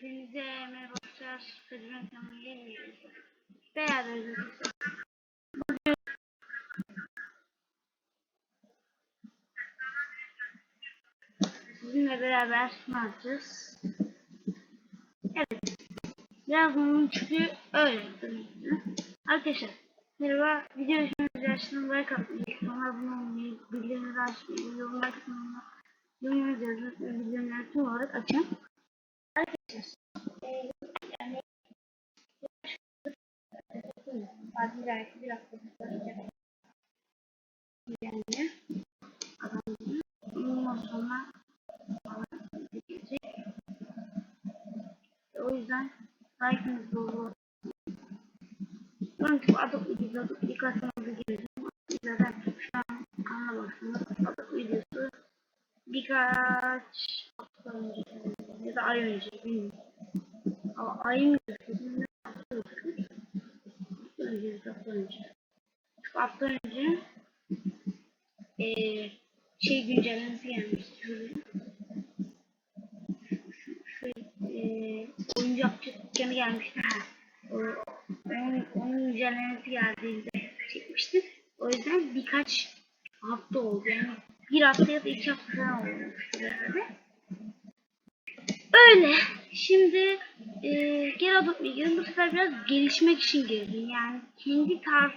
Hepinize merhaba arkadaşlar. Kadir'in kanalına yeni arkadaşlar. Bugün sizinle beraber ne yapacağız? Evet. Biraz onun çünkü öyle. Arkadaşlar merhaba. Video hoşunuza yaşını like atmayı, sonra abone olmayı, bildirimleri açmayı, yorumlar kısmına yorumlar yazıp bildirimleri tüm olarak açın. Belki bir hafta sonra yani adamın ondan sonra gelecek. O yüzden like'ınız dolu. Ben çok adık videosu birkaç sene girdim. Zaten şu an kanala baktığımda adık videosu birkaç hafta önce ya da ay önce bilmiyorum. Ama ay mı gözüküyor? Hafta gözüküyor. Hafta önce, bir hafta önce. Şu hafta önce eee şey güncellemesi gelmişti. Şöyle. Şu, şu eee oyuncakçı dükkanı gelmişti. Ha. O, onun, onun güncellemesi geldiğinde çekmiştim. O yüzden birkaç hafta oldu. Yani bir hafta ya da iki hafta falan olmuştu. Öyle. Şimdi e, geri adım girdim. Bu sefer biraz gelişmek için girdim. Yani kendi tarz,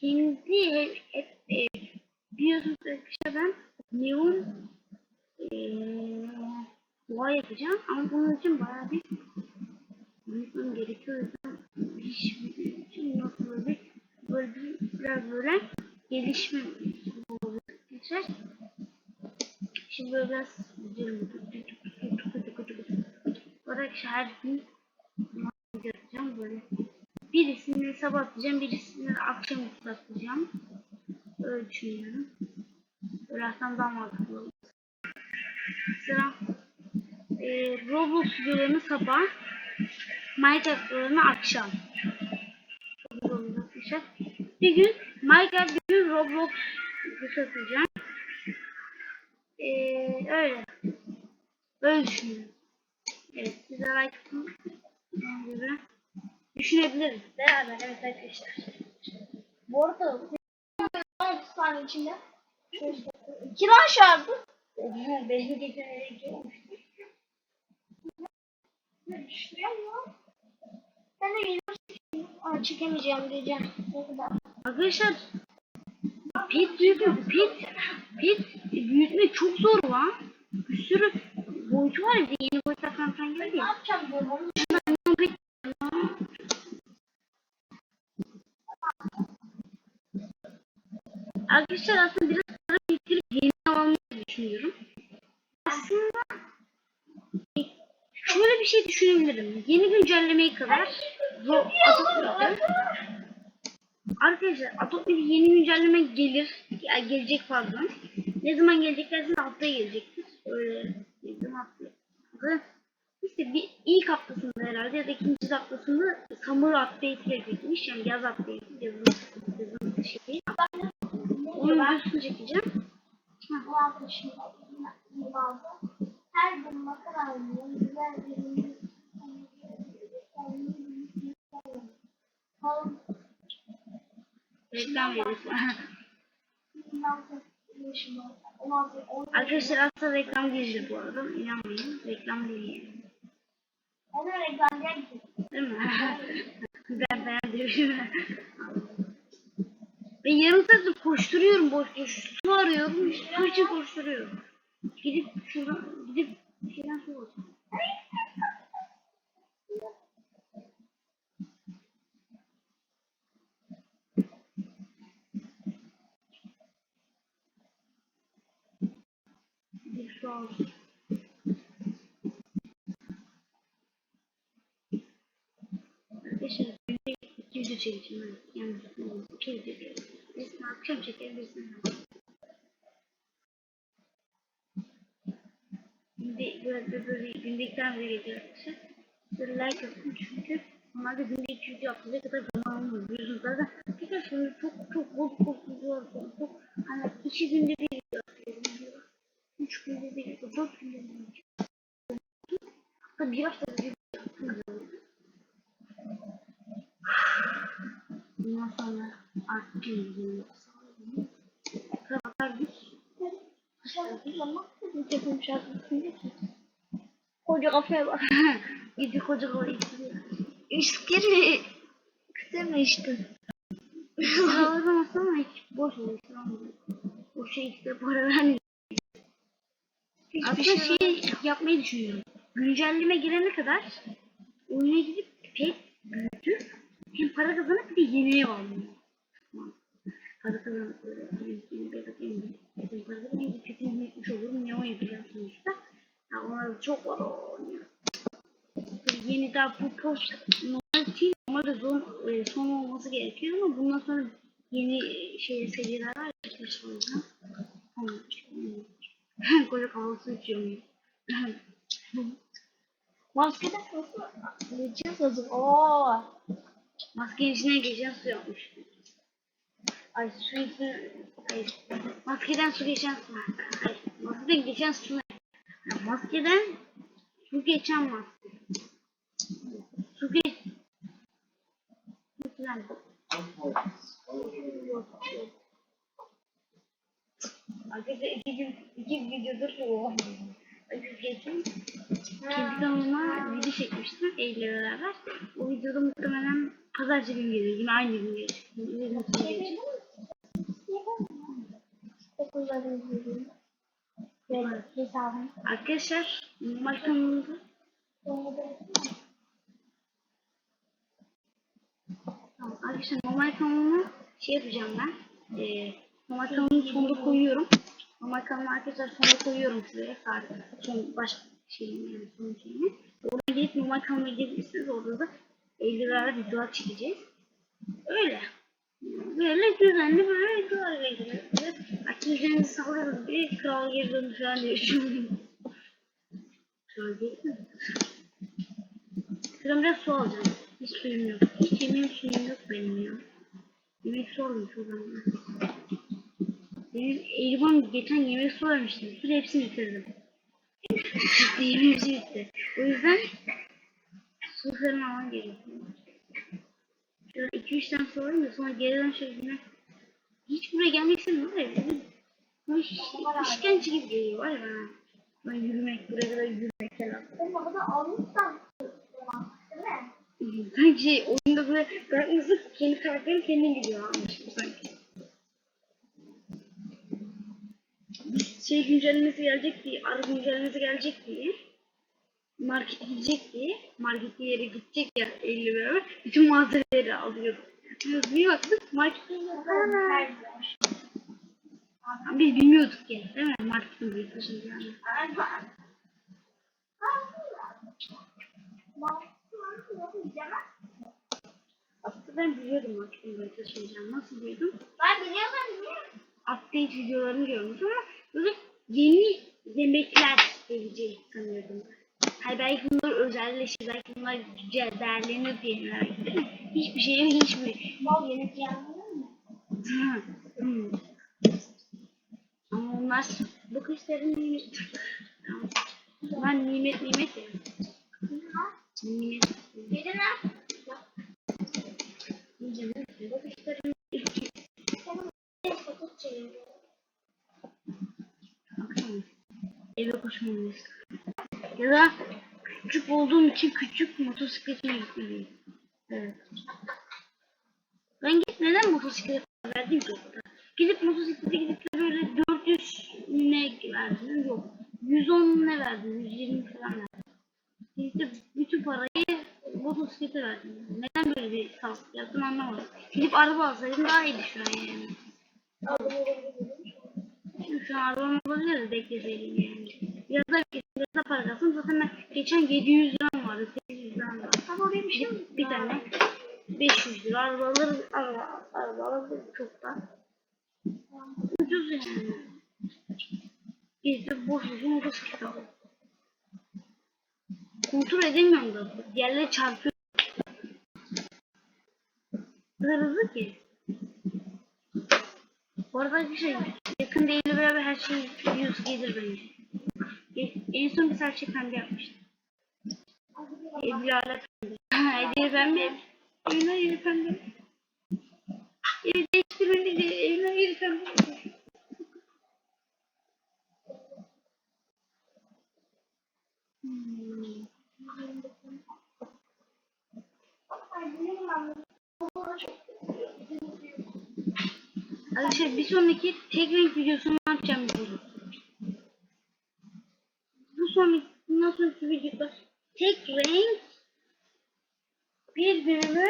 kendi hep, e, biliyorsunuz arkadaşlar ben neon e, boğa yapacağım. Ama bunun için bayağı bir büyütmem gerekiyor. Büyütmek için nasıl böyle böyle bir, biraz böyle gelişme olacak. Şimdi böyle biraz her gün yapacağım böyle. Birisini sabah atacağım, birisini akşam atacağım. Öyle düşünüyorum. Aslında daha mantıklı olur. Mesela e, Roblox videolarını sabah, Minecraft videolarını akşam. Bir gün Minecraft, bir gün Roblox videosu atacağım. Ee, öyle. Öyle düşünüyorum. Evet, size like atın. Düşünebiliriz. Beraber, evet arkadaşlar. Bu arada 6 saniye içinde kira şartı Benim, benim geceleri olmuştu. ne düşünüyor mu? Ben de yeni çekemeyeceğim diyeceğim. Ne kadar? Arkadaşlar pet büyütme, pet, pet büyütmek çok zor lan. Bir sürü boyutu var ya yeni boyutlar falan filan geldi Ne ya. yapacağım onu. Bunun pet- Arkadaşlar aslında biraz para biriktirip yeni almayı düşünüyorum. Aslında şöyle bir şey düşünebilirim. Yeni güncellemeye kadar bu Atatürk'te Arkadaşlar Atatürk'te yeni güncelleme gelir. Ya gelecek pardon. Ne zaman gelecek dersin haftaya gelecektir. Öyle dedim haftaya. İşte bir ilk haftasında herhalde ya da ikinci haftasında Summer Update gelecekmiş. Yani yaz update yazın, yazın şeyi. Onun videosunu çekeceğim. Aldı. Her gün makara alıyorum. Güzel bir Reklam videosu. 16 yaşında. 16 16 Arkadaşlar aslında reklam değil bu arada. İnanmayın. Reklam değil. Ona reklamcıya gittim. Değil mi? ben beğendim. Ben yarım saattir koşturuyorum boş boş. Su arıyorum. Su için koşturuyorum. Gidip şuradan gidip şeyden su alacağım. Gidip su alacağım. Arkadaşlar iki video çekeceğim. Yani iki video. Birisini akşam çekerim, sürekli böyle gündelikten bile geçiyormuşuz. Böyle like yapın çünkü onlar da gündelik video yaptığı kadar zamanımız biliyorsunuz zaten. Bir de şimdi çok çok bol bol video Çok hani iki günde bir video atıyorum. Üç günde bir video, dört günde bir video. Hatta bir hafta bir video yaptım. Bundan sonra artık bir video yapsam. Kravatlar bir. Şarkı yapmak da bir takım şarkısını Koca kafaya bak. Gidi koca. İşkiri. Kısım işte. Kravatı ama hiç boş. O şey işte para vermiyor. Aslında şey şey yapmayı düşünüyorum. Güncelleme girene kadar oyuna gidip pek büyütüp hem para kazanıp bir de yeniye bağlıyor. Para kazanıp böyle bir bakayım. Para kazanıp hem de kötü büyütmüş olurum. Ne o yapacağım sonuçta. Ya ona çok var oynuyor. Yeni daha bu post normal değil. Normalde son, e, son olması gerekiyor ama bundan sonra yeni şey seriler var ya. işte. Hmm. Koca kahvaltı içiyorum. Maskeden nasıl? Geçeceğiz hazır. Oo. Maskenin içine geçen su yapmış. Ay su içine... Ay, maskeden su geçen su. Ay, maskeden geçen su maskeden su geçen maske. Su geç... Güzel. Arkadaşlar iki gün, iki videodur bu. Ay, geçen kendi kanalıma video çekmiştim Eylül'le beraber. O videoda muhtemelen pazarcı gün gelir. Yine aynı gün gelir. Okulları izledim. Arkadaşlar normal kanalımda arkadaşlar normal kanalıma şey yapacağım ben. Ee, normal kanalımı sonunda koyuyorum. Normal kanalıma arkadaşlar sonunda koyuyorum size. Kart, son baş şeyini yani son şeyini. Oradan gelip normal kanalıma gidebilirsiniz. Orada da 50 liraya videolar çekeceğiz. Öyle. Böyle düzenli böyle videolar bekliyoruz. Aktivitelerinizi sağlıyoruz diye kral geri döndü falan diye düşünüyorum. Kral geri döndü. Şuradan su alacağım. Hiç suyum yok. Hiç yemeğim suyum yok benim ya. Yemek su alayım şuradan. Benim Elvan geçen yemek su vermişti. Bir hepsini bitirdim. Yemeğim bitti. O yüzden su falan almam gerekiyor. Şöyle 2-3 tane su alayım da sonra geri dön şöyle Hiç buraya gelmek istemiyorum. İşkence gibi geliyor ya. Ben yürümek, buraya kadar yürümek falan. Almışsan. Değil mi? Sanki şey oyunda böyle bırakmışsın kendi karakterin kendin gidiyor almış gibi sanki. Şey güncellemesi gelecek diye, arı güncellemesi gelecek diye, market gidecek diye, market yere gidecek ya 50 beraber, bütün malzemeleri alıyorduk. Biz bir baktık market Her biz bilmiyorduk ya değil mi marketin büyük taşınacağını. Aslında ben biliyordum marketin büyük taşınacağını. Nasıl biliyordum? Ben biliyorum. update videolarını görmüş ama böyle yeni yemekler geleceği sanıyordum. Hayır belki bunlar özelleşir, belki bunlar değerlenir diye merak ettim. Hiçbir şey yok, hiçbir. Bal yemek yanmıyor mu? Onlar bu kışların nimet. Ben nimet nimet ya. Nimet. Ne? Nimet. Bu kışların. Eve koşmalıyız. Ya da küçük olduğum için küçük motosikletime gitmeliyim. Evet. Ben git neden motosiklet verdim ki? Gidip motosiklete gidip de böyle 400 ne verdim yok. 110 ne verdim? 120 falan verdim. Gidip de bütün parayı motosiklete verdim. Neden böyle bir salak yaptım anlamadım. Gidip araba alsaydım daha iyiydi şu an yani. Şu an arabam olabilir de bekleseydim yani. Biraz da, biraz da para kalsın. Zaten ben geçen 700 liram vardı. 800 liram vardı. Ama benim Bir, şey bir tane 500 lira araba alırız. Araba, araba alırız çok da. Ucuz yani. Biz de boş boş motosiklet aldık. Kontrol edemiyorum da. Yerlere çarpıyor. Kadar hızlı ki. Bu arada bir şey yakın değil beraber her şey yüz gelir bence. E- En son bir serçe pembe yapmıştım. Evli alet pembe. Hediye pembe. Evli alet pembe. Evi değiştirmeni de evine girsem. Hmm. Ay benim annem. Bu da çok Arkadaşlar bir sonraki tek renk videosunu yapacağım biliyorum. Bu sonraki bundan sonraki videoda tek renk bir bölümü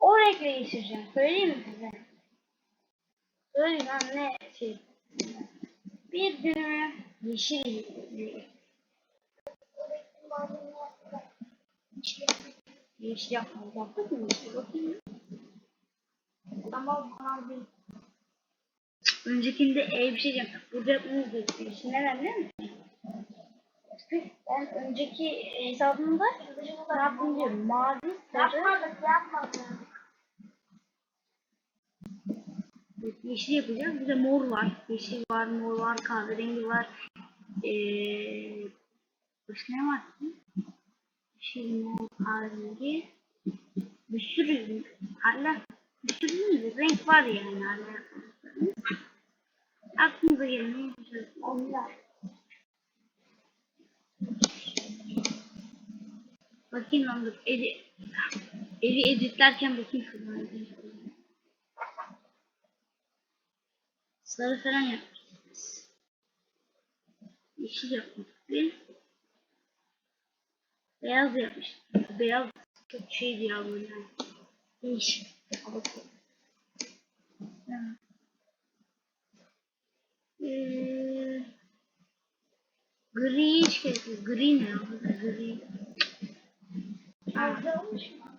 o renkle geçireceğim. Söyleyeyim mi size? Söyleyeyim lan ne şey. Yeşil yeşil yapmadık. Yaptık mı? Bakayım. Ama Öncekinde ev bir şey diyeceğim. Burada yapmamız gerekiyor. Şimdi neden biliyor musun? Ben önceki hesabımda yaptım diyorum. Mavi, sarı, yapmadık yapmadık. yeşil yapacağız. Bir de mor var. Yeşil var, mor var, kahverengi var. Ee? Yeşil, mor, kahverengi. Bir sürü hala bir sürü renk var yani hala. Aklınıza en güzel onlar. Bakayım lan dur. Evi, evi editlerken bakayım şuradan. Sarı falan yapmışız. Yeşil yapmıştık biz. Beyaz yapmıştık. Beyaz çok şeydi ya böyle. Değişik. Havası. Ee, gri hiç gerek yok. Gri ne ya? Gri. Güzel olmuş mu?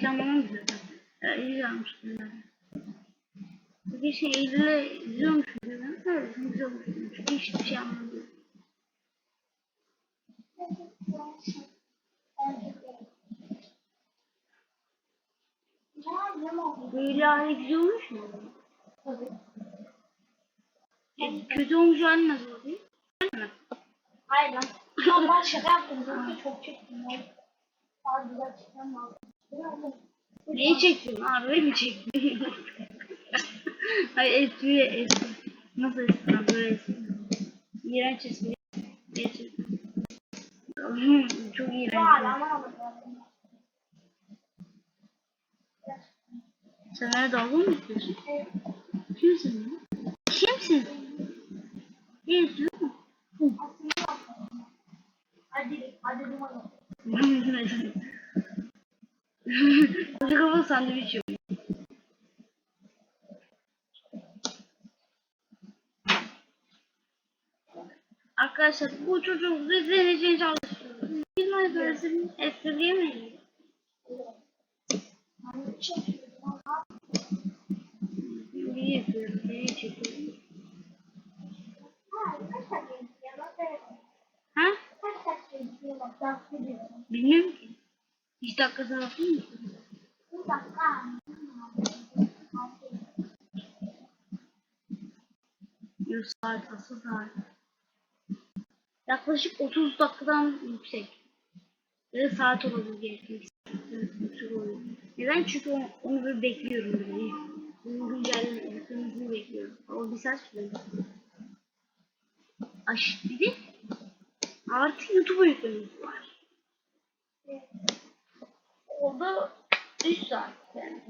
Güzel. Ya, iyi yapmışlar. yani. Bir şey Eylül'e izliyormuş. Ben öyle güzel olmuş. Çünkü hiçbir şey anlamadım. Böyle hali güzel olmuş mu? E, kötü olmuş hali nasıl oluyor? Hayır lan. Ya ben şaka yaptım. Zaten çok çektim. Daha güzel çıkmam lazım. Neyi çektin? Arabayı mı çektin? Hayır espri espri. Nasıl espri? lan? Böyle espri. İğrenç espri. Gerçekten. Çok iğrenç. Sen bana dalga mı geçiyorsun? Kimsin lan? Kimsin? Diyor mu? Aslında Hadi, hadi duman Koca kafalı sandviç. Arkadaşlar bu çocuk için çalışıyor. Bilmez. Hani çekiyorum. İyi yapıyorum, iyi çekiyorum. Ha. Bilmiyorum ki. Hiç dakikasına bakayım mı? Bir dakika. Yok saat asıl saat. Yaklaşık 30 dakikadan yüksek. Da saat olabilir gerekiyor. Neden? Çünkü onu, onu böyle bekliyorum böyle. Bunun güncelleme yüklemesini bekliyorum. O bir saat sürüyor. Aş bir de artı YouTube'a yüklemesi var. O da 3 saat yani.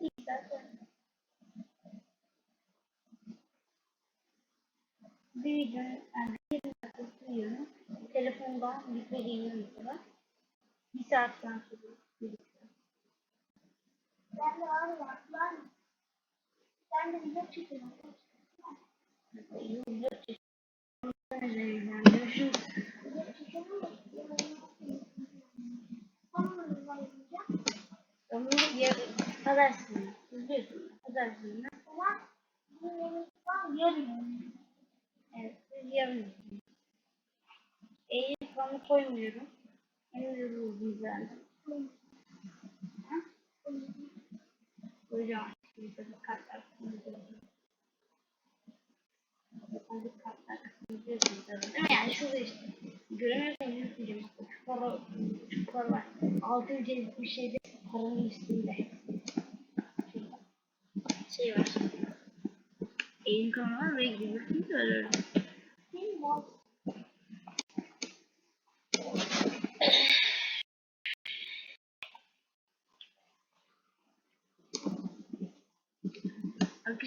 İki dakika. bir videonun yani bir dakikası videonun telefondan yüklediğini mesela bir saatten sonra. Ben de var ya, ben de video çekiyorum. Video çekiyorum. Görüşürüz. Onu yarın pazartesi. İzliyorsun. Pazartesi. Ama var, yarın. Evet. Yarın falan koymuyorum. De uzun zaten. Koyacağım. Şimdi tabii kartlar kısmını. Tabii kartlar kısmını. Değil mi? Yani şurada işte. Göremiyorsan yürütmeyeceğim. Para, para var. Altı yücelik bir şeyde paranın üstünde. Şey var. Eğim kanalı ve gidiyorsun öyle.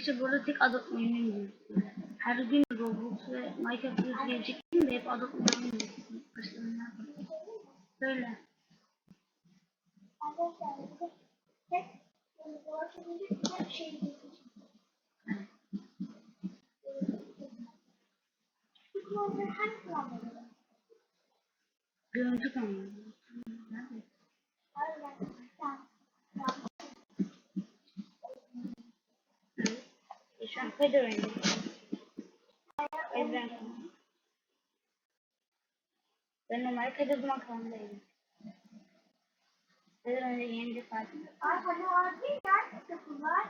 Arkadaşlar burada tek adet oyunu. Her gün Roblox ve Minecraft videosu gelecek mi? Hep adet oyunu oynuyoruz. Başlarına Böyle. Arkadaşlar hep dolaşabilir hep şey Bu kullanımları hangi kullanmaları? Görüntü kanalı. Nerede? Evet. E Kadir oynuyor. Evren kanalı. Ben Kadir Duman kanalındayım. Kadir önce yeni bir parti. Ay hani vardı ya kapılar.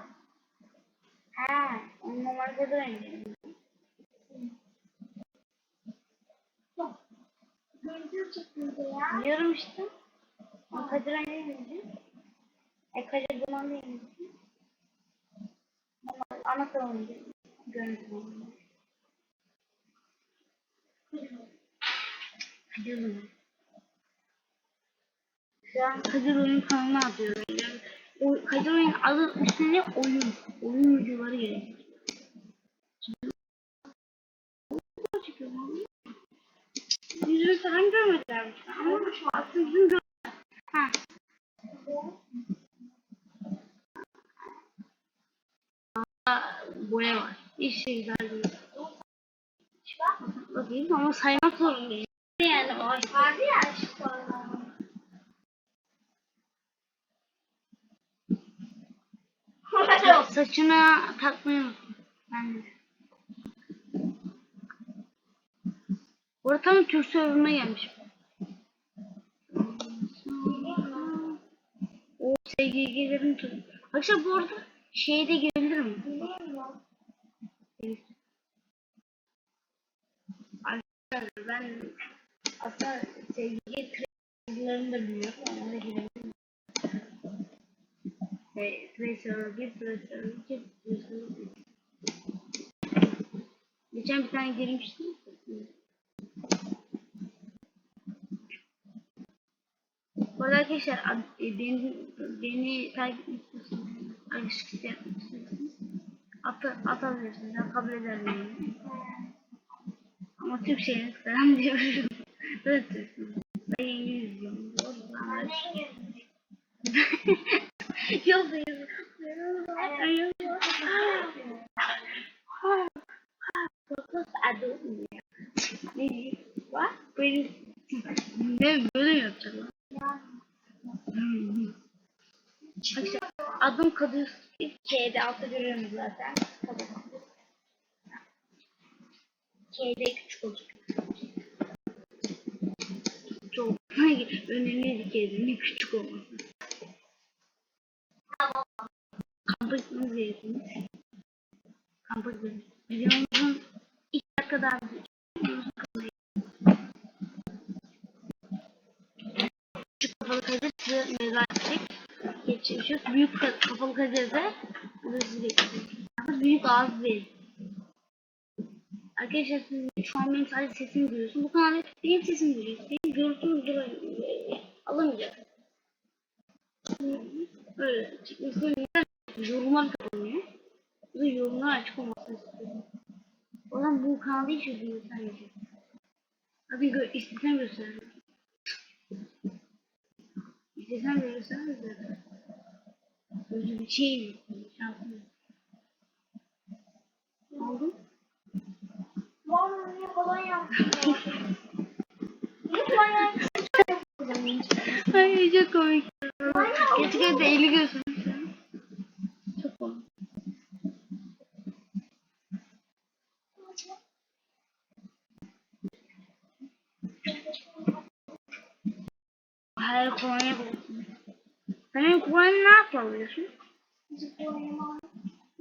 Ha, on normal Kadir oynuyor. Görüntü çıktı ya. Biliyorum işte. O. E Kadir Duman değil ana kanalında. Görüntü kanalı. Kadir Duman. Şu an kanalına atıyorum. Yani, o, Oyun adı üstüne oyun. Oyun videoları gelecek. Yüzünü falan görmediler Ama aslında yüzünü gör... Ha. Aa, boya var. Şey güzel değil. Bakayım ama saymak zorundayım. Yani o Vardı ya şu konular. Saçına takmayı unuttum. Ben de. Burada tam Türk serverına gelmiş. O SGG'lerin tut. Arkadaşlar bu arada şeye de gelebilir mi? Bilmiyorum. Arkadaşlar ben aslında SGG kredilerini de bilmiyorum. Ona da girebilirim. Ve Tracer 1, Tracer 2, Tracer 3. Geçen bir tane girmiştim. Bu arada arkadaşlar ad- e, beni, beni takip etmişsiniz. Alışkısı yapmışsınız. At, atabilirsiniz. Ben kabul ederim yani. Ama Türkçeniz falan diyorum. Böyle Türkçeniz. Ben İngiliz diyorum. Yok adı ne? Böyle? Arkadaşlar adım Kadir K'de altta görüyorsunuz zaten. K'de küçük olacak. Çok önemli bir K'de küçük olması. Gitmemiz gerekiyor. Gidelim. Videomuzun ilk kamerayı. Küçük kafalı size mezar edecek. Geçiyoruz. Büyük ka- kafalı kadir de burada sizi bekleyecek. Aslında büyük ağız değil. Arkadaşlar siz şu an benim sadece sesimi duyuyorsunuz. Bu kanalda benim sesimi duyuyorsunuz. Benim görüntümü dura- alamayacak. Böyle çıkmasını yorumlar kapanıyor. Bu da yorumlar açık olmasını istiyorum. O zaman bu kanalda hiç yüzünü göstermeyecek. Hadi gö istesen göster. İstesen de göstermez zaten. Böyle bir şey mi? Şansım yok. Vallahi kolay yaptım. Niye yaptın? Ay çok komik. Gerçekten de eli göstermiş. Çok komik. Hayır kolonya bulsun. Sen benim kolonyamı ne yapabiliyorsun?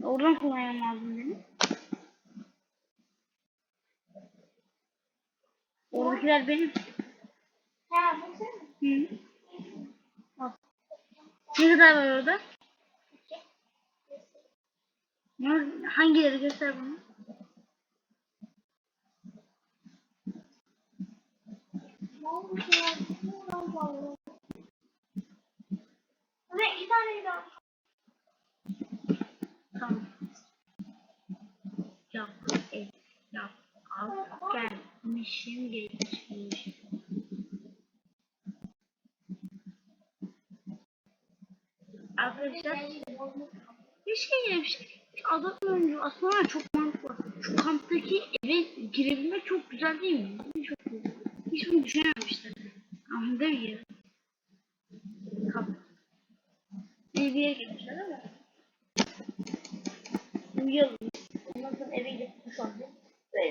Oradan kolonya lazım benim. Oradakiler benim. Ha bu sen mi? Hı. Ne kadar var orada? Ne- Hangileri göster bana. Ne iki tane daha. Tamam. Yap, et, yap, gelmişim, geçmişim. Arkadaşlar bir şey yemiş. Adam önce aslında çok mantıklı. Şu kamptaki eve girebilmek çok güzel değil mi? Çok güzel. Hiç bunu düşünememişler. Ama değil mi? Kamp. Bir yere gitmişler ama. Uyuyalım. Ondan sonra eve gidip duş alacağız.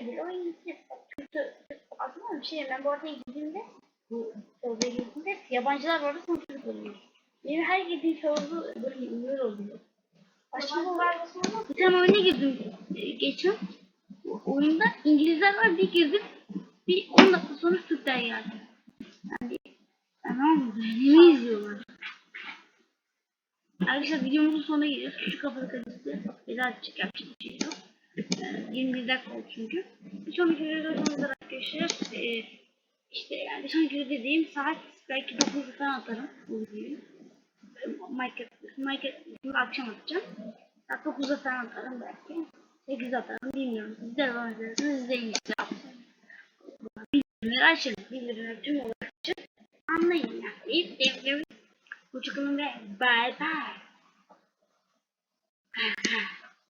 Oyun gideceğiz. Bak, Kötü. Aslında bir şey ben bu ortaya gittiğimde bu çorba gittiğimde yabancılar orada sonra çocuk oluyor. Benim her gittiğim çorba böyle uyuyor oluyor. Sonra? bir tane oyuna girdim e, geçen. O oyunda İngilizler var bir girdim. Bir 10 dakika sonra Türkler geldi. Yani tamam mı? Beni izliyorlar. Arkadaşlar videomuzun sonuna geliyoruz. Küçük kafalı kazısı. Veda edecek yapacak bir şey yok. Ee, 21 dakika oldu çünkü. Bir sonraki videoda arkadaşlar. Ee, işte yani bir sonraki video dediğim saat belki 9'da falan atarım bu videoyu. Minecraft, Minecraft akşam atacağım. Saat 9'da falan atarım belki. 8'de atarım bilmiyorum. Siz de bana izlersiniz izleyin işte. Bildirimleri açın. Bildirimleri tüm olarak açın. Anlayın yani. İyi, iyi. Hoşçakalın ve bye bye.